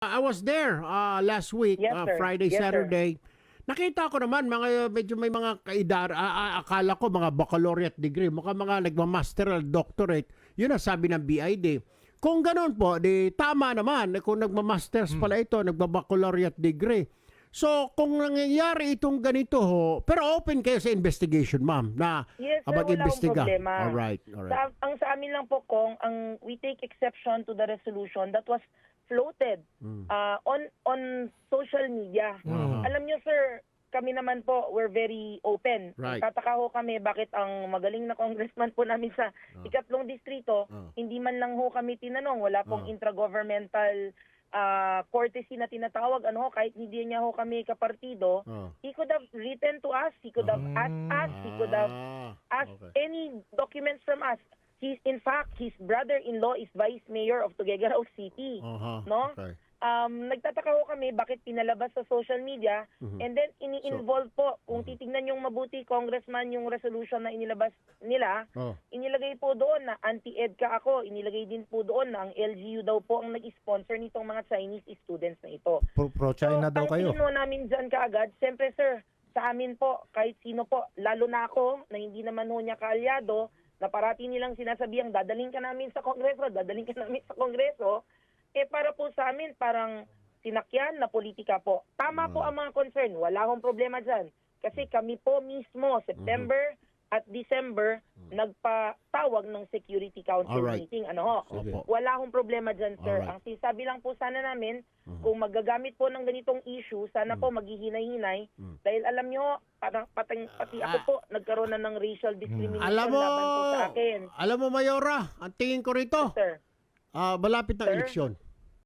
I was there uh, last week, Yes, uh, sir. Friday, Yes, sir. Saturday. Nakita ko naman mga medyo may mga kaidar, a- akala ko mga baccalaureate degree, mukha mga nagma-master doctorate. Yun ang sabi ng BID. Kung ganun po, di tama naman kung nagma-masters Hmm. pala ito, nagba-baccalaureate degree. So, kung nangyayari itong ganito ho, pero open kayo sa investigation, ma'am, na Yes, sir, wala akong mag-imbestiga. problema. Alright, alright. Sa, ang sa amin lang po, Kong, ang we take exception to the resolution that was floated Hmm. uh, on on social media. Mhm. Alam niyo, sir, kami naman po, we're very open. Right. Tataka ho kami bakit ang magaling na congressman po namin sa ikatlong distrito, Oh. hindi man lang ho kami tinanong. Wala pong Oh. intragovernmental uh, courtesy na tinatawag. Ano ho, kahit hindi niya ho kami kapartido, Oh. he could have written to us, he could have asked us, he could have Ah, asked okay. any documents from us. He's in fact his brother-in-law is vice mayor of Tuguegarao City. Aha, no? okay. Um nagtataka ho kami bakit pinalabas sa social media Mhm. and then ini-involve po kung Mm-hmm. titingnan yung mabuti congressman yung resolution na inilabas nila Oh. inilagay po doon na anti-EDCA ako inilagay din po doon na ang LGU daw po ang nag-sponsor nitong mga Chinese students na ito Pro- Pro-China daw ang kayo. tingin namin dyan kaagad, siyempre sir, sa amin po, kahit sino po, lalo na ako, na hindi naman ho niya kaalyado, na parati nilang sinasabihang dadaling ka namin sa kongreso, dadaling ka namin sa kongreso, eh para po sa amin, parang sinakyan na politika po. Tama po ang mga concern, wala akong problema dyan. Kasi kami po mismo, September at December, nagpatawag ng Security Council Alright. meeting. Ano ho? Sige. Wala akong problema dyan, sir. Alright. Ang sinasabi lang po sana namin, Mhm. kung magagamit po ng ganitong issue, sana po maghihinay-hinay. Mm. Dahil alam nyo, parang patang, pati ako po, nagkaroon na ng racial discrimination Alam mo, laban po sa akin. alam mo Mayora, ang tingin ko rito, Sir, ah, malapit ng Sir? eleksyon.